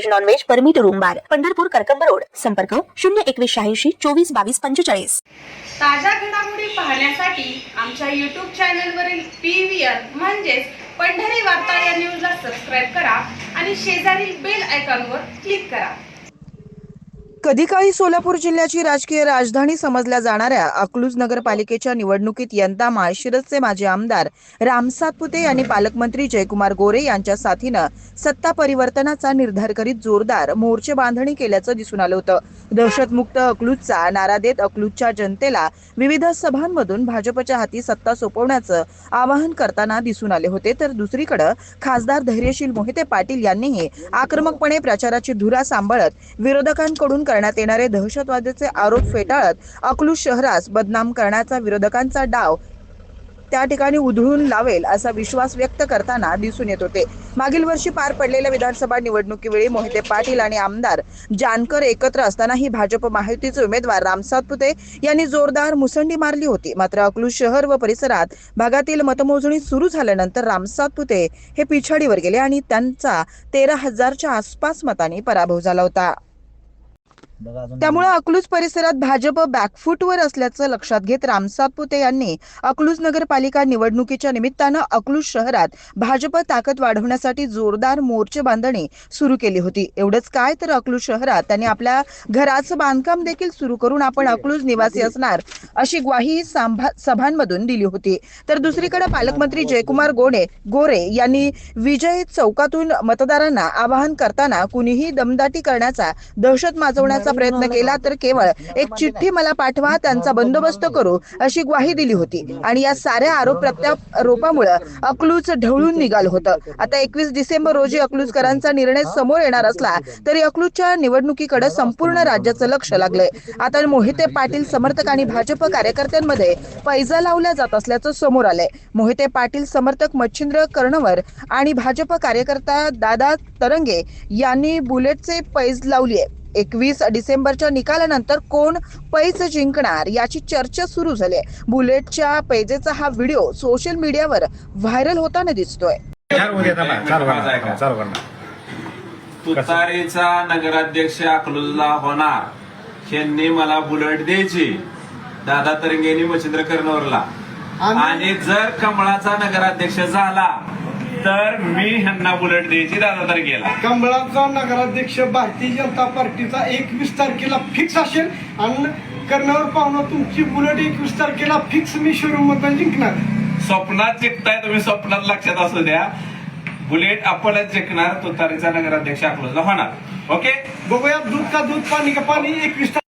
veg non veg permit room bar Pandharpur Karkamb road. संपर्क शून्य एकवीस शहाऐंशी चोवीस बावीस पंचेचाळीस. ताज्या घडामोडी पाहण्यासाठी आमच्या यूट्यूब चॅनलवरील पी व्ही आर म्हणजेच पंढरी वार्ता या न्यूजला सबस्क्राईब करा आणि शेजारील बेल आयकॉनवर क्लिक करा. कधी काळी सोलापूर जिल्ह्याची राजकीय राजधानी समजल्या जाणाऱ्या अकलूज नगरपालिकेच्या निवडणुकीत यंदा माळशिरसचे माजी आमदार राम सातपुते यांनी पालकमंत्री जयकुमार गोरे यांच्या साथीनं सत्ता परिवर्तनाचा निर्धार करीत जोरदार मोर्चे बांधणी केल्याचं दिसून आलं होतं. दहशतमुक्त अकलूजचा नारा देत अकलूजच्या जनतेला विविध सभांमधून भाजपच्या हाती सत्ता सोपवण्याचं आवाहन करताना दिसून आले होते. तर दुसरीकडे खासदार धैर्यशील मोहिते पाटील यांनीही आक्रमकपणे प्रचाराची धुरा सांभाळत विरोधकांकडून करण्यात येणारे दहशतवादाचे आरोप फेटाळत अकलूज शहरास बदनाम करण्याचा विरोधकांचा डाव त्या ठिकाणी उधळून लावेल असा विश्वास व्यक्त करताना दिसून येत होते. मागील वर्षी पार पडलेल्या विधानसभा निवडणुकीवेळी मोहिते पाटील आणि आमदार जानकर एकत्र असतानाही भाजप महायुतीचे उमेदवार राम सातपुते यांनी जोरदार मुसंडी मारली होती. मात्र अकलूज शहर व परिसरात भागातील मतमोजणी सुरू झाल्यानंतर राम सातपुते हे पिछाडीवर गेले आणि त्यांचा तेरा हजारच्या आसपास मतांनी पराभव झाला होता. त्यामुळे अकलूज परिसरात भाजप बॅकफूटवर असल्याचं लक्षात घेत राम सातपुते यांनी अकलूज नगरपालिका निवडणुकीच्या निमित्तानं अकलूज शहरात भाजप ताकद वाढवण्यासाठी जोरदार मोर्चे बांधणी सुरू केली होती. एवढंच काय तर अकलूज शहरात त्यांनी आपल्या घराचं बांधकाम देखील सुरू करून आपण अकलूज निवासी असणार अशी ग्वाही सांभा- सभांमधून दिली होती. तर दुसरीकडे पालकमंत्री जयकुमार गोडे गोरे यांनी विजय चौकातून मतदारांना आवाहन करताना कुणीही दमदाटी करण्याचा दहशत माजवण्याचा प्रयत्न केला तर केवळ एक चिठ्ठी मला पाठवा त्यांचा बंदोबस्त करू अशी ग्वाही दिली होती. आणि या साऱ्या आरोप प्रत्यारोपामुळे अकलूज ढवळून निघालं होतं. आता एकवीस डिसेंबर रोजी अकलूजकरांचा निर्णय समोर येणार असला तरी अकलूजच्या निवडणुकीकडे संपूर्ण राज्याचं लक्ष लागलंय. आता मोहिते पाटील समर्थक आणि भाजप कार्यकर्त्यांमध्ये पैजा लावल्या जात असल्याचं समोर आलंय. मोहिते पाटील समर्थक मच्छिंद्र कर्णवर आणि भाजप कार्यकर्ता दादा तरंगे यांनी बुलेटचे पैज लावली आहे एकवीस डिसेंबरच्या निकालानंतर कोण पैज जिंकणार याची चर्चा सुरू झाली आहे. बुलेटच्या पैजेचा हा व्हिडिओ सोशल मीडियावर व्हायरल होताना दिसतोय. तुतारीचा नगराध्यक्ष अकलूजला होणार. ह्यांनी मला बुलेट द्यायची. दादा तरंगेनी मच्छिंद्र कर्णवरला आणि जर कमळाचा नगराध्यक्ष झाला तर मी ह्यांना बुलेट द्यायची दादा तरंगेला कमळाचा नगराध्यक्ष भारतीय जनता पार्टीचा एकवीस तारखेला फिक्स असेल आणि कर्णावर पाहुणं तुमची बुलेट एकवीस तारखेला फिक्स मी शोरूम मधून जिंकणार. स्वप्नात जिंकताय तुम्ही स्वप्नात लक्षात असू द्या. बुलेट आपणच जिंकणार तुतारीचा नगराध्यक्ष अकलूजला होणार. ओके? बघूया दूध का दूध पाणी का पाणी एकवीस